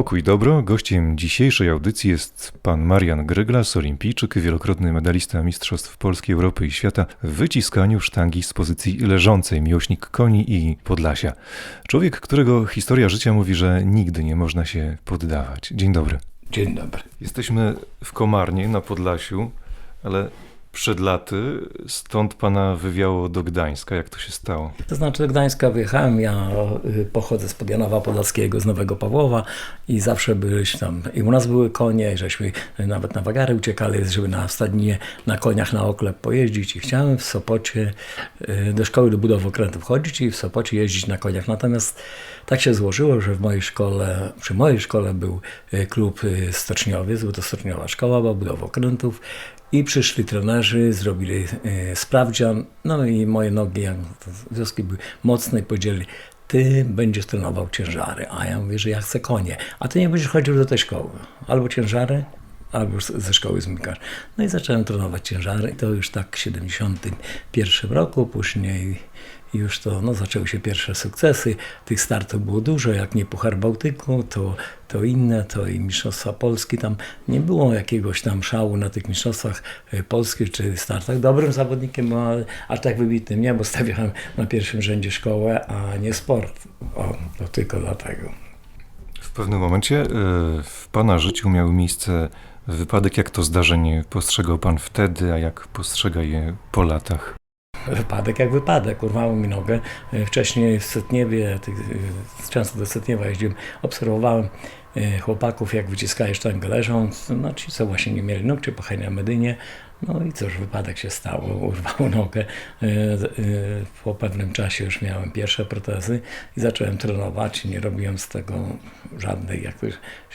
Pokój dobro. Gościem dzisiejszej audycji jest pan Marian Gryglas, olimpijczyk, wielokrotny medalista Mistrzostw Polski, Europy i Świata w wyciskaniu sztangi z pozycji leżącej, miłośnik koni i Podlasia. Człowiek, którego historia życia mówi, że nigdy nie można się poddawać. Dzień dobry. Dzień dobry. Jesteśmy w Komarnie na Podlasiu, ale przed laty stąd pana wywiało do Gdańska. Jak to się stało? To znaczy do Gdańska wyjechałem, ja y, pochodzę z Podjanowa Podlaskiego, z Nowego Pawłowa i zawsze byliśmy tam, i u nas były konie, żeśmy nawet na wagary uciekali, żeby na stadninie na koniach na oklep pojeździć i chciałem w Sopocie y, do szkoły do budowy okrętów chodzić i w Sopocie jeździć na koniach. Natomiast tak się złożyło, że w mojej szkole, przy mojej szkole był y, klub stoczniowy, był to stoczniowa szkoła, była budowa okrętów i przyszli trenerzy, zrobili e, sprawdzian, no i moje nogi, jak wioski były mocne i powiedzieli, ty będziesz trenował ciężary. A ja mówię, że ja chcę konie. A ty nie będziesz chodził do tej szkoły. Albo ciężary, albo ze szkoły znikasz. No i zacząłem trenować ciężary. To już tak w 71 roku, później już to no, zaczęły się pierwsze sukcesy. Tych startów było dużo, jak nie Puchar Bałtyku, to, to inne, to i Mistrzostwa Polski. Tam nie było jakiegoś tam szału na tych Mistrzostwach e, Polskich czy startach. Dobrym zawodnikiem, ale aż tak wybitnym nie, bo stawiałem na pierwszym rzędzie szkołę, a nie sport. O, to tylko dlatego. W pewnym momencie e, w pana życiu miał miejsce wypadek. Jak to zdarzenie postrzegał pan wtedy, a jak postrzega je po latach? Wypadek jak wypadek, urwało mi nogę. Wcześniej w Setniewie, często do Setniewa jeździłem, obserwowałem e, chłopaków, jak wyciskali sztangę leżąc, no ci co właśnie nie mieli nóg, czy pochali na medynie, no i cóż, wypadek się stało, urwało nogę. E, e, po pewnym czasie już miałem pierwsze protezy i zacząłem trenować. Nie robiłem z tego żadnej, jak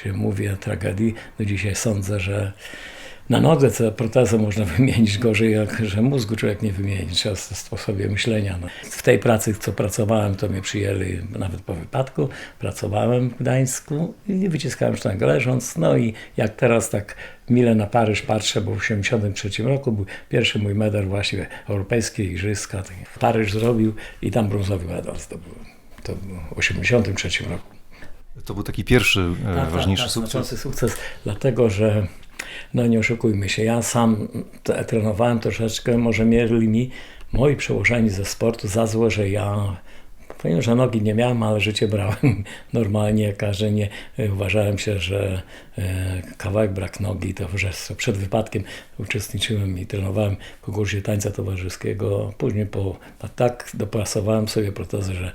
się mówi, tragedii. Do dzisiaj sądzę, że na nodze co protezę można wymienić gorzej, jak że mózgu człowiek nie wymieni, trzeba sposobie myślenia. No. W tej pracy, co pracowałem, to mnie przyjęli nawet po wypadku. Pracowałem w Gdańsku i wyciskałem sztangę leżąc. No i jak teraz tak mile na Paryż patrzę, bo w 1983 roku był pierwszy mój medal właśnie europejskie igrzyska. Paryż zrobił i tam brązowy medal. To było w 1983 roku. To był taki pierwszy e, tak, ważniejszy tak, tak, sukces. sukces, dlatego że no nie oszukujmy się, ja sam trenowałem troszeczkę, może mierzyli mi moi przełożeni ze sportu za złe, że ja Powiem, że nogi nie miałem, ale życie brałem normalnie. Każdy nie uważałem się, że e, kawałek brak nogi to wrzeszczo. Przed wypadkiem uczestniczyłem i trenowałem w konkursie tańca towarzyskiego. Później po, tak dopasowałem sobie protezy, że,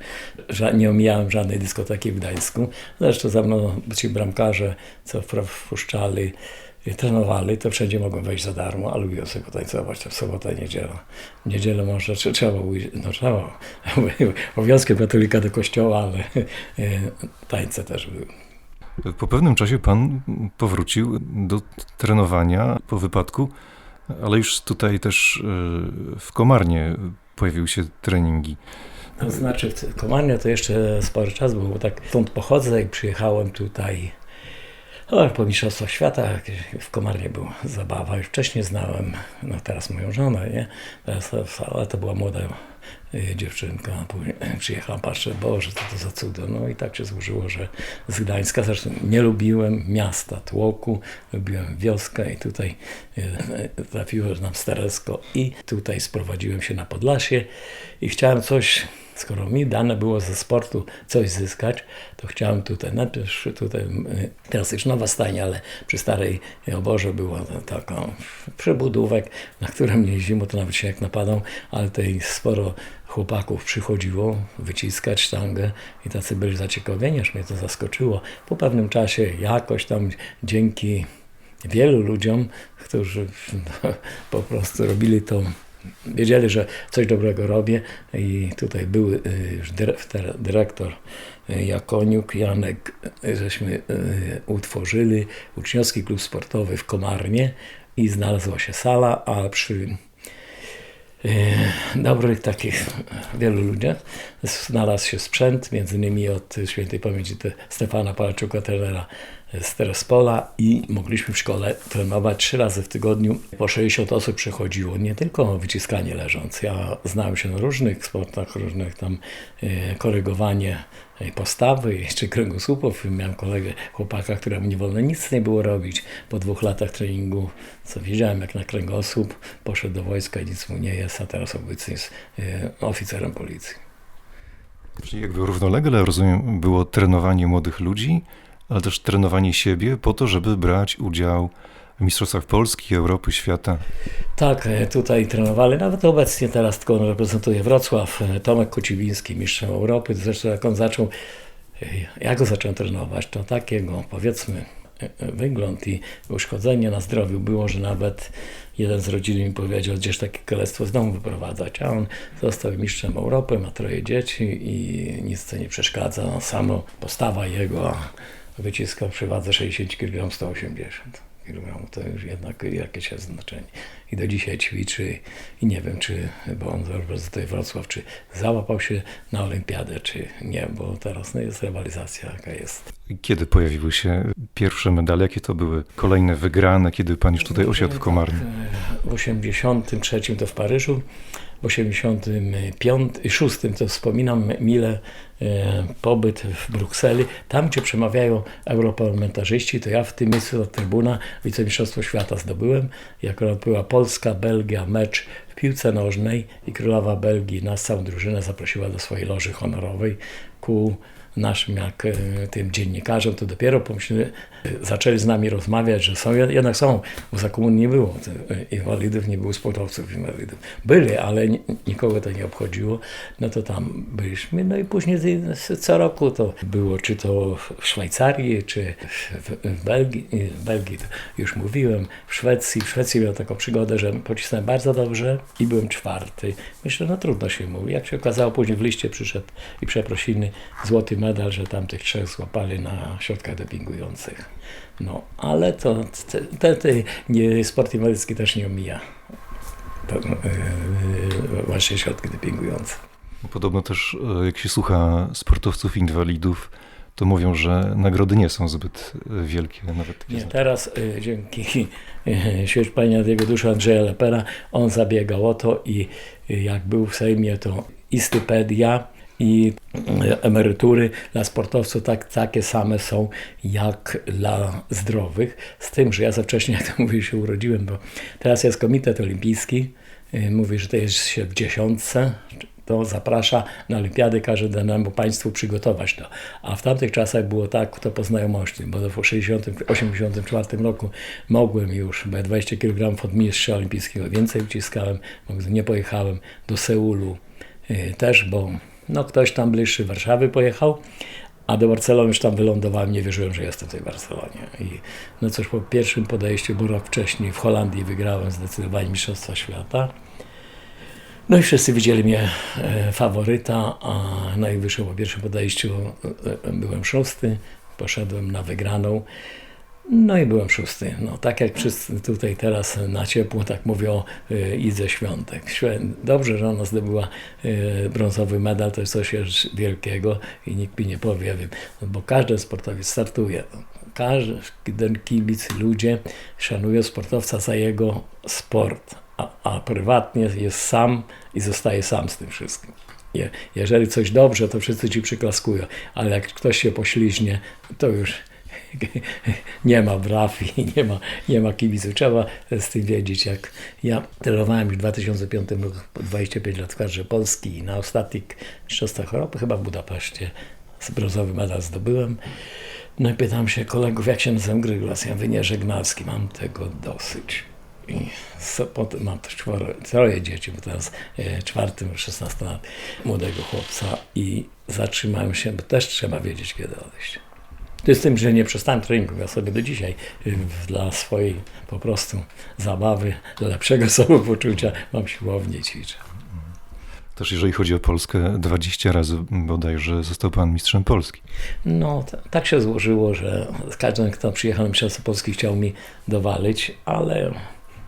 że nie omijałem żadnej dyskoteki w Gdańsku. Zresztą za mną ci bramkarze, co wpuszczali trenowali, to wszędzie mogą wejść za darmo, a lubią sobie tańcować, w sobotę, niedziela. W niedzielę może trzeba, no trzeba, obowiązkiem katolika do kościoła, ale e, tańce też były. Po pewnym czasie pan powrócił do trenowania po wypadku, ale już tutaj też e, w Komarnie pojawiły się treningi. To znaczy w Komarnie to jeszcze spory czas był, bo tak stąd pochodzę i przyjechałem tutaj o, po Mistrzostwach Świata w Komarnie była zabawa. Już wcześniej znałem, no teraz moją żonę, nie? Ale to była młoda y, dziewczynka. Później przyjechałam, patrzę, Boże, co to za cudo. No i tak się złożyło, że z Gdańska, zresztą nie lubiłem miasta, tłoku, lubiłem wioskę i tutaj y, y, trafiło nam Staresko i tutaj sprowadziłem się na Podlasie i chciałem coś skoro mi dane było ze sportu coś zyskać, to chciałem tutaj, najpierw tutaj, teraz już nowa stajnia, ale przy starej oborze była taka przebudówek, na którym jeździmy, to nawet się jak napadał, ale tutaj sporo chłopaków przychodziło wyciskać sztangę i tacy byli zaciekawieni, aż mnie to zaskoczyło. Po pewnym czasie jakoś tam dzięki wielu ludziom, którzy po prostu robili to wiedzieli, że coś dobrego robię i tutaj był y, już dyrektor y, Jakoniuk, Janek, y, żeśmy utworzyli uczniowski klub sportowy w Komarnie i znalazła się sala, a przy dobrych takich wielu ludziach znalazł się sprzęt, między innymi od świętej pamięci Stefana Palczuka, trenera z Terespola i mogliśmy w szkole trenować trzy razy w tygodniu. Po 60 osób przychodziło, nie tylko wyciskanie leżąc. Ja znałem się na różnych sportach, różnych tam e, korygowanie e, postawy czy kręgosłupów. Miałem kolegę, chłopaka, któremu nie wolno nic nie było robić. Po dwóch latach treningu, co widziałem jak na kręgosłup, poszedł do wojska i nic mu nie jest, a teraz obecnie jest e, oficerem policji. Czyli jakby równolegle, rozumiem, było trenowanie młodych ludzi, ale też trenowanie siebie po to, żeby brać udział w Mistrzostwach Polski, Europy, świata. Tak, e, tutaj trenowali, nawet obecnie teraz tylko on reprezentuje Wrocław, e, Tomek Kociwiński, mistrzem Europy, zresztą jak on zaczął, e, jak go zacząłem trenować, to takiego powiedzmy wygląd i uszkodzenie na zdrowiu było, że nawet jeden z rodziny mi powiedział, gdzieś takie kalectwo z domu wyprowadzać, a on został mistrzem Europy, ma troje dzieci i nic to nie przeszkadza, no, samo postawa jego wyciskał przy wadze 60 kg 180 kg, to już jednak jakieś jest znaczenie. I do dzisiaj ćwiczy i nie wiem, czy, bo on reprezentuje Wrocław, czy załapał się na olimpiadę, czy nie, bo teraz no, jest rywalizacja, jaka jest. Kiedy pojawiły się pierwsze medale? Jakie to były kolejne wygrane, kiedy pan już tutaj osiadł w Komarnie? W 83 to w Paryżu, w 86 to wspominam mile e, pobyt w Brukseli, tam gdzie przemawiają europarlamentarzyści, to ja w tym miejscu od trybuna wicemistrzostwo świata zdobyłem. Jak była Polska, Belgia, mecz w piłce nożnej i królowa Belgii nas całą drużynę zaprosiła do swojej loży honorowej ku naszym jak e, tym dziennikarzom, to dopiero pomyśleli, zaczęli z nami rozmawiać, że są, jednak są, bo za komuny nie było e, inwalidów, nie było sportowców inwalidów. Byli, ale ni- nikogo to nie obchodziło. No to tam byliśmy, no i później co roku to było, czy to w Szwajcarii, czy w, Belgii, w Belgii już mówiłem, w Szwecji. W Szwecji miałem taką przygodę, że pocisnąłem bardzo dobrze i byłem czwarty. Myślę, no trudno się mówi. Jak się okazało, później w liście przyszedł i przeprosiny złoty medal, że tam tych trzech złapali na środkach dopingujących. No, ale to te, te, nie, sport inwalidzki też nie omija. To, yy, właśnie środki dopingujące. Podobno też, e, jak się słucha sportowców inwalidów, to mówią, że nagrody nie są zbyt e, wielkie, nawet Nie, teraz y, dzięki y, śmierci Pana jego duszy Andrzeja Lepera, on zabiegał o to i y, jak był w Sejmie, to i stypendia, i y, emerytury dla sportowców tak, takie same są jak dla zdrowych. Z tym, że ja za wcześnie, jak to mówię, się urodziłem, bo teraz jest Komitet Olimpijski, y, mówi, że to jest się w dziesiątce, to zaprasza na olimpiady, każe danemu państwu przygotować to. A w tamtych czasach było tak, to po znajomości, bo w 60, 84 roku mogłem już, bo ja 20 kg od mistrza olimpijskiego więcej uciskałem, nie pojechałem do Seulu y, też, bo no, ktoś tam bliższy Warszawy pojechał, a do Barcelony już tam wylądowałem, nie wierzyłem, że jestem w tej Barcelonie. I no cóż, po pierwszym podejściu, bo rok wcześniej w Holandii wygrałem zdecydowanie Mistrzostwa Świata. No i wszyscy widzieli mnie e, faworyta, a najwyższym po pierwszym podejściu e, e, byłem szósty, poszedłem na wygraną. No i byłem szósty. No, tak jak wszyscy tutaj teraz na ciepło, tak mówią y, Świątek. Dobrze, że ona zdobyła y, brązowy medal, to jest coś wielkiego i nikt mi nie powie, wiem, no, bo każdy sportowiec startuje. Każdy kibic, ludzie szanują sportowca za jego sport, a, a prywatnie jest sam i zostaje sam z tym wszystkim. Je, jeżeli coś dobrze, to wszyscy ci przyklaskują, ale jak ktoś się pośliźnie, to już nie ma braw i nie ma, nie ma kibiców. Trzeba z tym wiedzieć. Jak ja trenowałem już w 2005 roku, po 25 lat w kadrze Polski i na ostatnich mistrzostwach Europy, chyba w Budapeszcie, z brązowy medal zdobyłem. No i pytam się kolegów, jak się nazywam Gryglas? Ja mówię, nie, Żegnalski, mam tego dosyć. I potem mam czworo, troje dzieci, bo teraz e, czwartym, 16 lat, młodego chłopca i zatrzymałem się, bo też trzeba wiedzieć, kiedy odejść. To jest tym, że nie przestałem treningu. Ja sobie do dzisiaj y, dla swojej po prostu zabawy, dla lepszego samopoczucia mam siłownię ćwiczę. Też jeżeli chodzi o Polskę, 20 razy bodajże został pan mistrzem Polski. No, tak się złożyło, że każdy, kto przyjechał na Mistrzostwo Polski, chciał mi dowalić, ale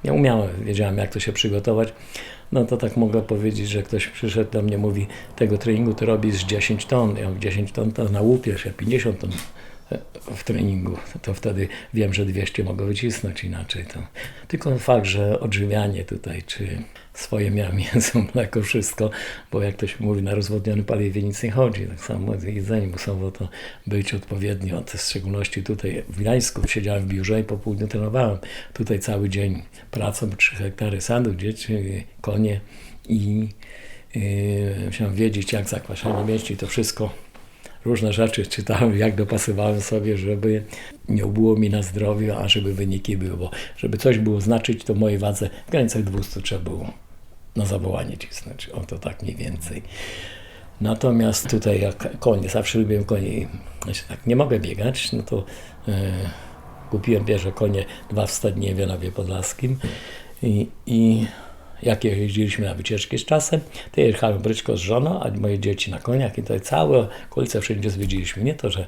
nie umiałem, wiedziałem, jak to się przygotować. No to tak mogę powiedzieć, że ktoś przyszedł do mnie, mówi, tego treningu to robisz 10 ton. Ja mówię, 10 ton to na łupie się 50 ton w treningu, to wtedy wiem, że 200 mogę wycisnąć inaczej. To. Tylko fakt, że odżywianie tutaj, czy swoje miałem mięso, mleko, wszystko, bo jak to się mówi, na rozwodnionym paliwie nic nie chodzi. Tak samo jedzenie musiało to być odpowiednio, w szczególności tutaj w Gdańsku siedziałem w biurze i po południu trenowałem. Tutaj cały dzień praca, bo 3 hektary sadu, dzieci, konie i yy, musiałem wiedzieć, jak zakwaszenie mięśni, to wszystko różne rzeczy czytałem, jak dopasywałem sobie, żeby nie było mi na zdrowiu, a żeby wyniki były, bo żeby coś było znaczyć, to mojej wadze w granicach 200 trzeba było na zawołanie cisnąć, o to tak mniej więcej. Natomiast tutaj jak konie, zawsze lubiłem konie, jeśli tak nie mogę biegać, no to e, kupiłem pierwsze konie, dwa w Stadniewie na Podlaskim i, i jak jeździliśmy na wycieczki z czasem, to jechałem bryczko z żoną, a moje dzieci na koniach i tutaj całe okolice wszędzie zwiedziliśmy. Nie to, że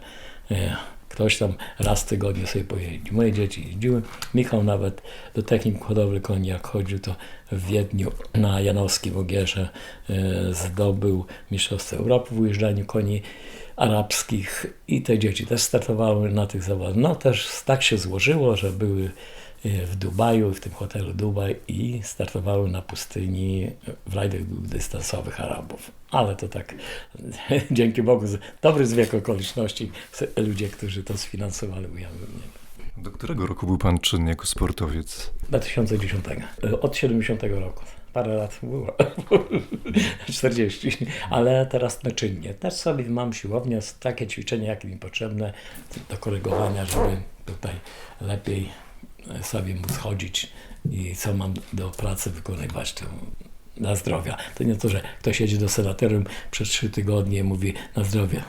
e, ktoś tam raz w tygodniu sobie pojeździł. Moje dzieci jeździły. Michał nawet do technikum hodowli koni, jak chodził, to w Wiedniu na Janowskim Ogierze e, zdobył Mistrzostwo Europy w ujeżdżaniu koni arabskich i te dzieci też startowały na tych zawodach. No też tak się złożyło, że były w Dubaju, w tym hotelu Dubaj i startowały na pustyni w rajdach dystansowych Arabów. Ale to tak, dzięki Bogu, dobry zbieg okoliczności, ludzie, którzy to sfinansowali, nie. Do którego roku był pan czynny jako sportowiec? 2010, od 70 roku. Parę lat było, 40, ale teraz na czynnie. Też sobie mam siłownię, takie ćwiczenia, jakie mi potrzebne do korygowania, żeby tutaj lepiej sobie móc chodzić i co mam do pracy wykonywać to na zdrowia. To nie to, że ktoś jedzie do senatorium przez trzy tygodnie i mówi na zdrowie.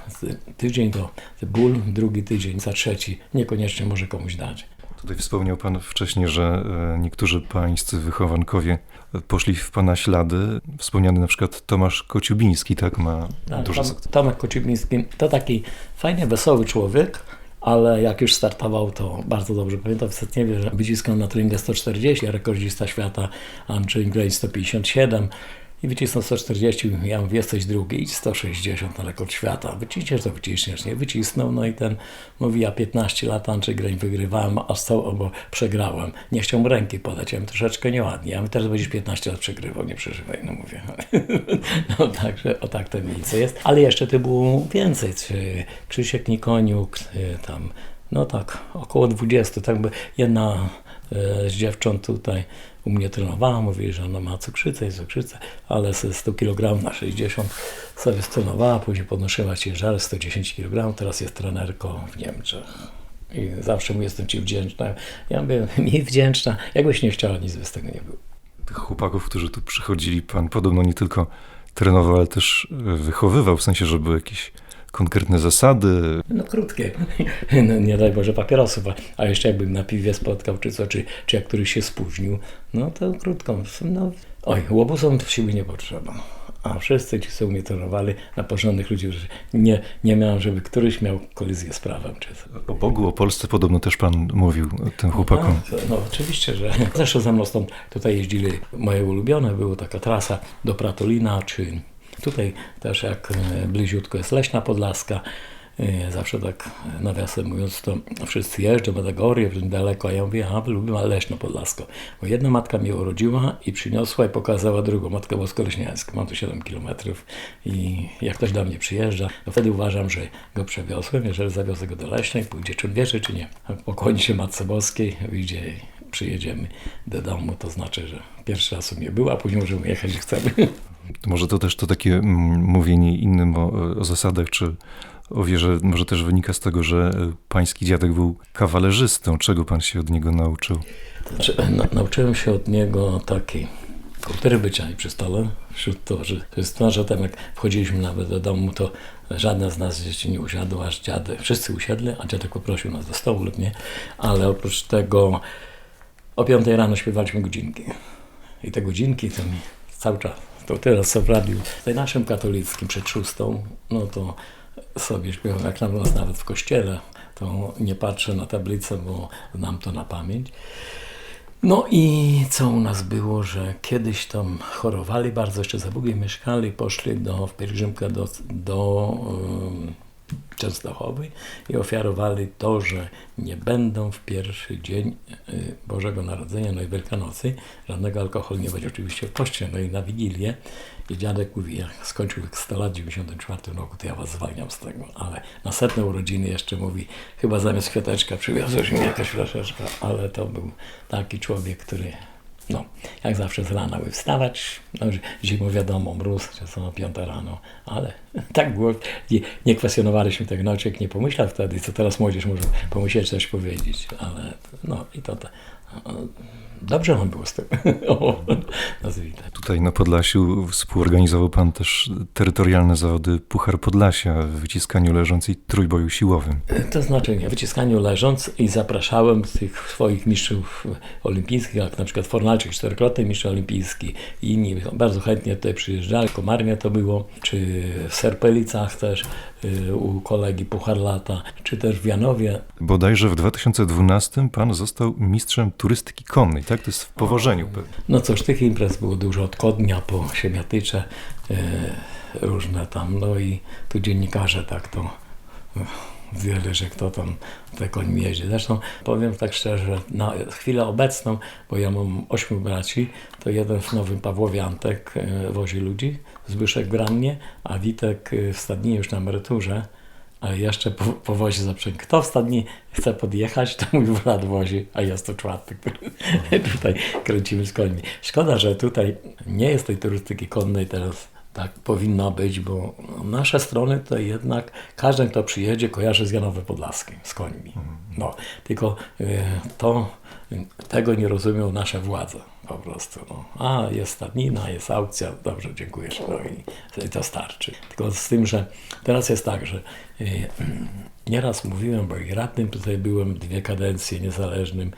Tydzień to ból, drugi tydzień za trzeci niekoniecznie może komuś dać. Tutaj wspomniał pan wcześniej, że e, niektórzy pańscy wychowankowie poszli w pana ślady. Wspomniany na przykład Tomasz Kociubiński, tak, ma Tak, duży Tom. Tomek Kociubiński to taki fajnie wesoły człowiek, ale jak już startował, to bardzo dobrze pamiętam. W nie wie, że wyciskał na treningę 140, a rekordzista świata Andrzej Grain 157 i wycisnął 140. Ja mówię, jesteś drugi, idź 160 na rekord świata. Wyciśniesz to, wyciśniesz, nie? Wycisnął, no i ten mówi, ja 15 lat Andrzej Grain wygrywałem, a stał, bo przegrałem. Nie chciał mu ręki podać, ja mówię, troszeczkę nieładnie. Ja mówię, teraz będziesz 15 lat przegrywał, nie przeżywaj, no mówię. No także, o tak to mniej jest. Ale jeszcze ty było więcej, Krzysiek Nikoniuk, y, tam, no tak, około 20, tak by jedna e, z dziewcząt tutaj u mnie trenowała, mówi, że ona ma cukrzycę i cukrzycę, ale ze 100 kg na 60 sobie strenowała, później podnosiła ciężary 110 kg, teraz jest trenerką w Niemczech. I zawsze mu jestem Ci wdzięczna. Ja mówię, mi wdzięczna, jakbyś nie chciała, nic by z tego nie było. Tych chłopaków, którzy tu przychodzili, pan podobno nie tylko trenował, ale też e, wychowywał, w sensie, że były jakieś konkretne zasady. No krótkie. No, nie daj Boże papierosów, a- jeszcze jakbym na piwie spotkał, czy co, czy, czy jak któryś się spóźnił, no to krótko. No, oj, łobusom to siły nie potrzeba. A wszyscy ci, co mnie trenowali, na porządnych ludzi, że nie, nie miałem, żeby któryś miał kolizję z prawem. Czy. O Bogu, o Polsce podobno też pan mówił tym chłopakom. No, no oczywiście, że zresztą ze mną stąd tutaj jeździli moje ulubione, była taka trasa do Pratolina, czy tutaj też jak e, bliziutko jest Leśna Podlaska. E, Zawsze tak e, nawiasem mówiąc, to wszyscy jeżdżą, Medagorię, daleko, a ja mówię, a lubię Leśno Podlasko. Bo jedna matka mnie urodziła i przyniosła i pokazała drugą, Matkę Bosko-Leśniańską. Mam tu 7 kilometrów i jak ktoś do mnie przyjeżdża, to wtedy uważam, że go przewiozłem. Jeżeli zawiozę go do Leśnej, pójdzie, czy wierzy, czy nie. Pokłoni się Matce Boskiej, wyjdzie przyjedziemy do domu, to znaczy, że pierwszy raz u mnie był, a później możemy jechać, gdzie chcemy. Może to też to takie mm, mówienie innym o, o zasadach, czy o wierze, może też wynika z tego, że e, pański dziadek był kawalerzystą. Czego pan się od niego nauczył? Znaczy, na, nauczyłem się od niego takiej kultury bycia i przy stole wśród towarzy. To jest to, że tam jak wchodziliśmy nawet do domu, to żadna z nas dzieci nie usiadła, aż dziadek. Wszyscy usiedli, a dziadek poprosił nas do stołu lub nie. Ale oprócz tego o 5 rano śpiewaliśmy godzinki. I te godzinki to mi cały czas, to teraz w radiu, tutaj naszym katolickim przed szóstą, no to sobie śpiewam, jak na nas nawet w kościele, to nie patrzę na tablicę, bo znam to na pamięć. No i co u nas było, że kiedyś tam chorowali bardzo, jeszcze za Bugiem mieszkali, poszli do, w pielgrzymkę do, do Częstochowy i ofiarowali to, że nie będą w pierwszy dzień y, Bożego Narodzenia, no i Wielkanocy, żadnego alkoholu nie będzie. Oczywiście w kościele, no i na Wigilię. I dziadek mówi, jak skończył 100 lat w 94 roku, to ja was zwalniam z tego, ale na setne urodziny jeszcze mówi, chyba zamiast kwiateczka przywiozłeś mi jakaś flaszeczka, ale to był taki człowiek, który no, jak zawsze z rana by wstawać, no, zimą wiadomo, mróz, czasem o 5 rano, ale tak było, nie, nie kwestionowaliśmy tego, no człowiek nie pomyślał wtedy, co teraz młodzież może pomyśleć, coś powiedzieć, ale no i to, to dobrze nam było z tym, o, nazwijmy. Tutaj na Podlasiu współorganizował pan też terytorialne zawody Puchar Podlasia w wyciskaniu leżącej trójboju siłowym. To znaczy nie, wyciskaniu leżąc i zapraszałem tych swoich mistrzów olimpijskich, jak na przykład Fornalczyk, czterokrotny mistrz olimpijski i inni bardzo chętnie tutaj przyjeżdżali. Komarnie to było, czy w Serpelicach też y, u kolegi Puchar Lata, czy też w Janowie. Bodajże w 2012 pan został mistrzem turystyki konnej, tak? To jest w powożeniu pewnie. No cóż, tych imprez było dużo od Kodnia po Siemiatycze, y, różne tam, no i tu dziennikarze tak to wiele, że kto tam te końmi jeździ. Zresztą powiem tak szczerze, na chwilę obecną, bo ja mam ośmiu braci, to jeden w Nowym Pawłowie Antek y, wozi ludzi, Zbyszek Grannie, a Witek y, w Stadninie już na emeryturze, ale jeszcze po, powozi zaprzęg. Kto w Stadni chce podjechać, to mój brat wozi, a to czwarty, który tutaj kręcimy z końmi. Szkoda, że tutaj nie jest tej turystyki konnej teraz tak powinno być, bo nasze strony to jednak każdy, kto przyjedzie, kojarzy z Janowem Podlaskim, z końmi. No, tylko y, to, tego nie rozumią nasze władze po prostu. No. A, jest stadnina, jest aukcja, dobrze, dziękuję, no i, i to starczy. Tylko z tym, że teraz jest tak, że y, nieraz mówiłem, bo i radnym tutaj byłem dwie kadencje niezależnym,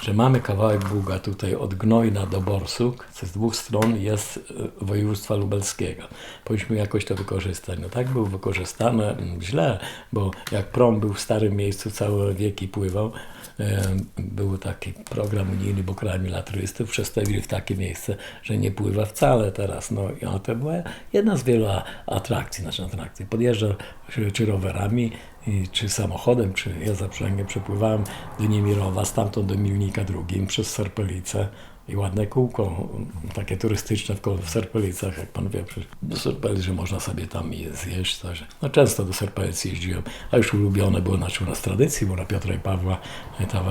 że mamy kawałek Buga tutaj od Gnojna do Borsuk, z dwóch stron jest e, województwa lubelskiego. Powinniśmy jakoś to wykorzystać. No tak był wykorzystany mm, źle, bo jak prom był w starym miejscu całe wieki pływał, był taki program unijny Bokrami dla turystów, przestawili w takie miejsce, że nie pływa wcale teraz. No i to była jedna z wielu atrakcji, znaczy atrakcji. Podjeżdża czy rowerami, i, czy samochodem, czy ja zaprzęgiem przepływałem do Niemirowa, stamtąd do Milnika drugim przez Serpelicę i ładne kółko, takie turystyczne w, Serpelicach, jak pan wie, do Serpelic, że można sobie tam zjeść coś. No często do Serpelic jeździłem, a już ulubione było znaczy u nas tradycji, bo na Piotra i Pawła, to,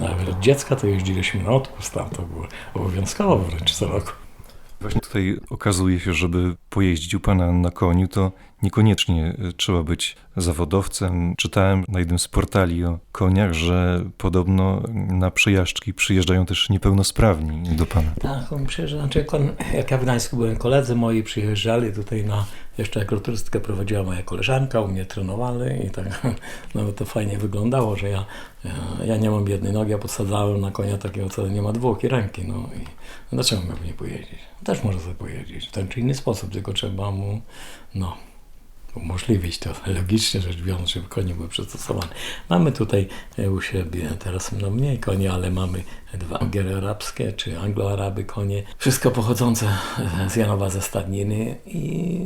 nawet od dziecka to jeździliśmy na odpust, tam to było obowiązkowo wręcz co roku. Właśnie tutaj okazuje się, żeby pojeździć u pana na koniu, to niekoniecznie y, trzeba być zawodowcem. Czytałem na jednym z portali o koniach, że podobno na przejażdżki przyjeżdżają też niepełnosprawni do pana. Tak, on przyjeżdża, znaczy jak ja w Gdańsku byłem, koledzy moi przyjeżdżali tutaj na, jeszcze agroturystykę prowadziła moja koleżanka, u mnie trenowali i tak, no to fajnie wyglądało, że ja, ja, ja nie mam jednej nogi, ja podsadzałem na konia takiego, co nie ma dwóch i ręki, no i dlaczego miałbym nie pojeździć? Też może sobie pojeździć w ten czy inny sposób, tylko trzeba mu, no, umożliwić to logicznie rzecz biorąc, żeby konie były przystosowane. Mamy tutaj e, u siebie teraz no mniej koni, ale mamy angiele arabskie czy anglo-araby konie, wszystko pochodzące z Janowa ze Stadniny. I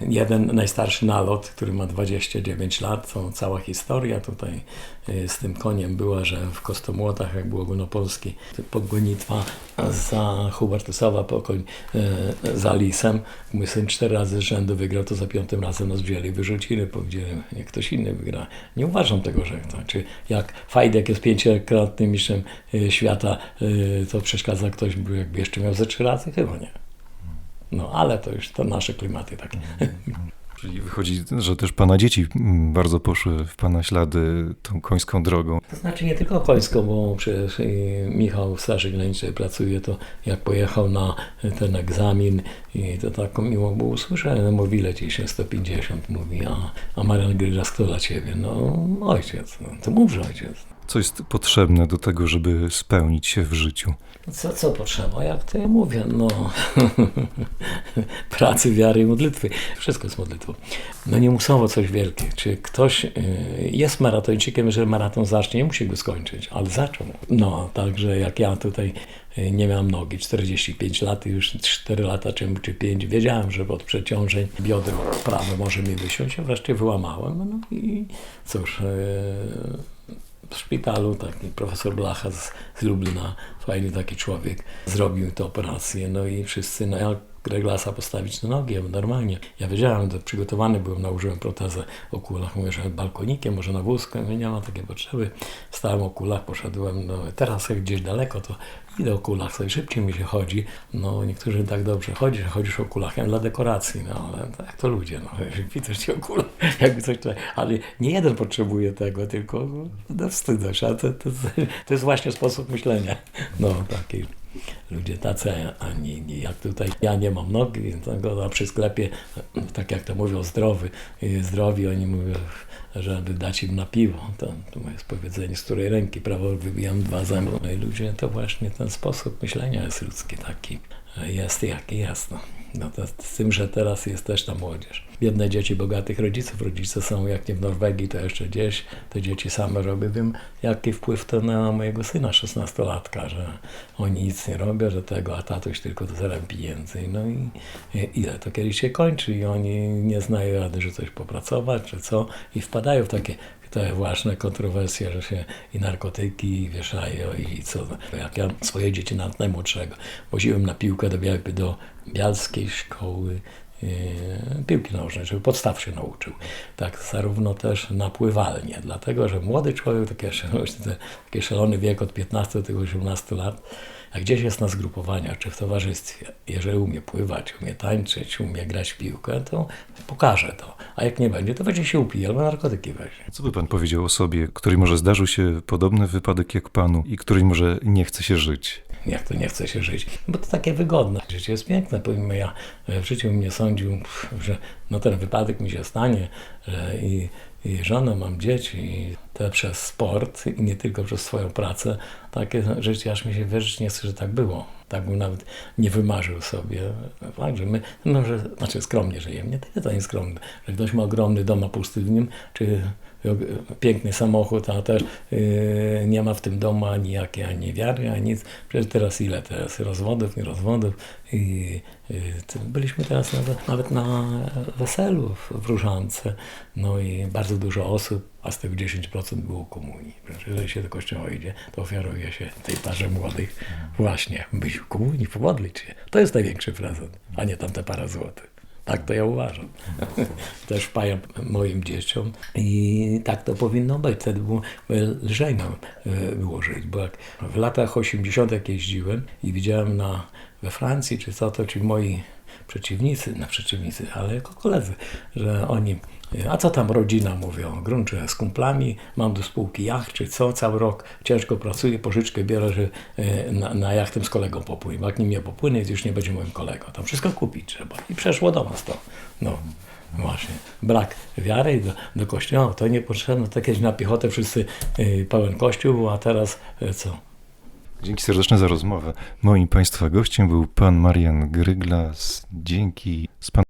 jeden najstarszy nalot, który ma 29 lat, to cała historia tutaj e, z tym koniem była, że w Kostomłotach, jak był ogólnopolski podgonitwa za Hubertusowa pokoń e, za Lisem, mój syn cztery razy z rzędu wygrał, to za piątym razem nas wzięli, wyrzucili, powiedzieli, nie ktoś inny wygra. Nie uważam tego, że to, czy jak Fajdek jest pięciokrotnym mistrzem e, świata, e, to przeszkadza ktoś, by jakby jeszcze miał ze trzy razy? Chyba nie. No, ale to już to nasze klimaty takie. Czyli wychodzi, że też pana dzieci mm, bardzo poszły w pana ślady tą końską drogą. To znaczy nie tylko końską, bo przecież y, Michał w Straży Granicznej pracuje, to jak pojechał na ten egzamin i to tak miło było usłyszeć, no mówi leci się 150, mówi, a, a Marian Gryżas kto dla ciebie? No ojciec, no, to mów, że ojciec. Co jest potrzebne do tego, żeby spełnić się w życiu? Co, co potrzeba? Jak to ja mówię? No, pracy, wiary i modlitwy. Wszystko jest modlitwą. No nie musowo coś wielkie. Czy ktoś y, jest maratończykiem, jeżeli maraton zacznie, nie musi go skończyć, ale zaczął. No, także jak ja tutaj y, nie miałem nogi, 45 lat już 4 lata czy, czy 5, wiedziałem, że od przeciążeń biodro prawe może mi wysiąść, wreszcie wyłamałem. No i cóż, y, w szpitalu taki profesor Blacha z, z Lublina, fajny taki człowiek, zrobił tę operację, no i wszyscy, no jak Reglasa postawić na nogi, normalnie. Ja wiedziałem, to przygotowany byłem, nałożyłem protezę o kulach, mówię, że balkonikiem, może na wózku, nie ma takiej potrzeby. Stałem o kulach, poszedłem, no teraz jak gdzieś daleko, to idę o kulach, sobie szybciej mi się chodzi. No niektórzy tak dobrze chodzi, że chodzisz o kulach, dla dekoracji, no ale tak to ludzie, no widzę ci o kulach, jakby coś tutaj, ale nie jeden potrzebuje tego, tylko no, wstydzę się, to, to, to jest właśnie sposób myślenia, no taki ludzie tacy, a nie, nie jak tutaj. Ja nie mam nogi, tego, a przy sklepie, tak jak to mówią, zdrowy, y, zdrowi, oni mówią, żeby dać im na piwo. To, to jest powiedzenie, z której ręki prawo wybijam dwa zęby. No i ludzie, to właśnie ten sposób myślenia jest ludzki taki. Jest jaki jest. No. No to z tym, że teraz jest też ta młodzież. Biedne dzieci bogatych rodziców. Rodzice są jak nie w Norwegii, to jeszcze gdzieś. Te dzieci same robią. Wiem, jaki wpływ to na mojego syna, 16-latka, że oni nic nie robią, że tego, a tatuś tylko zarabia pieniędzy. No i i ile to kiedyś się kończy i oni nie znają rady, że coś popracować, czy co i wpadają w takie te właśnie kontrowersje, że się i narkotyki wieszają i co. Jak ja swoje dzieci, nawet najmłodszego, woziłem na piłkę do, Bial- do Bialskiej Szkoły e, piłki nożnej, żeby podstaw się nauczył. Tak zarówno też na pływalnię, dlatego, że młody człowiek, taki, taki szalony wiek od 15 do tych 18 lat, jak gdzieś jest na zgrupowaniach czy w towarzystwie, jeżeli umie pływać, umie tańczyć, umie grać w piłkę, to pokaże to. A jak nie będzie, to będzie się upije albo narkotyki weźmie. Co by pan powiedział osobie, której może zdarzył się podobny wypadek jak panu i której może nie chce się żyć? jak to nie chce się żyć. Bo to takie wygodne. Życie jest piękne, pomimo ja e, w życiu bym nie sądził, że no ten wypadek mi się stanie że i, i żonę, mam dzieci i to przez sport i nie tylko przez swoją pracę. Takie życie aż mi się wierzyć nie chce, że tak było. Tak bym nawet nie wymarzył sobie. Fakt, że my, no, że, znaczy skromnie żyjemy, nie tyle to nie skromne, że ktoś ma ogromny dom, a pusty w nim, czy piękny samochód, a też yy, nie ma w tym domu ani jakiej, ani wiary, ani nic. Przecież teraz ile teraz rozwodów, nie rozwodów. I, yy, byliśmy teraz nawet, nawet na weselu w, Różance, no i bardzo dużo osób, a z tego 10% było komunii. Przecież jeżeli się do kościoła idzie, to ofiaruje się tej parze młodych właśnie być w komunii, pomodlić się. To jest największy prezent, a nie tamte parę złotych. Tak to ja uważam. Też wpajam moim dzieciom i tak to powinno być. Wtedy było lżej nam e, było żyć, bo jak w latach 80. jak jeździłem i widziałem na, we Francji czy co to, ci moi przeciwnicy, na przeciwnicy, ale jako koledzy, że oni a co tam rodzina mówią? Grunczę z kumplami, mam do spółki jacht, czy co, cały rok ciężko pracuję, pożyczkę biorę, że e, na, na jachtem z kolegą popłynę. Jak nim nie popłynę, już nie będzie moim kolegą. Tam wszystko kupić trzeba. I przeszło do nas to. No. Właśnie, brak wiary do, do kościoła, to niepotrzebne. Tak kiedyś na piechotę wszyscy y, pełen kościół był, a teraz co? Dzięki serdeczne za rozmowę. Moim Państwa gościem był pan Marian Gryglas. Dzięki. Z pan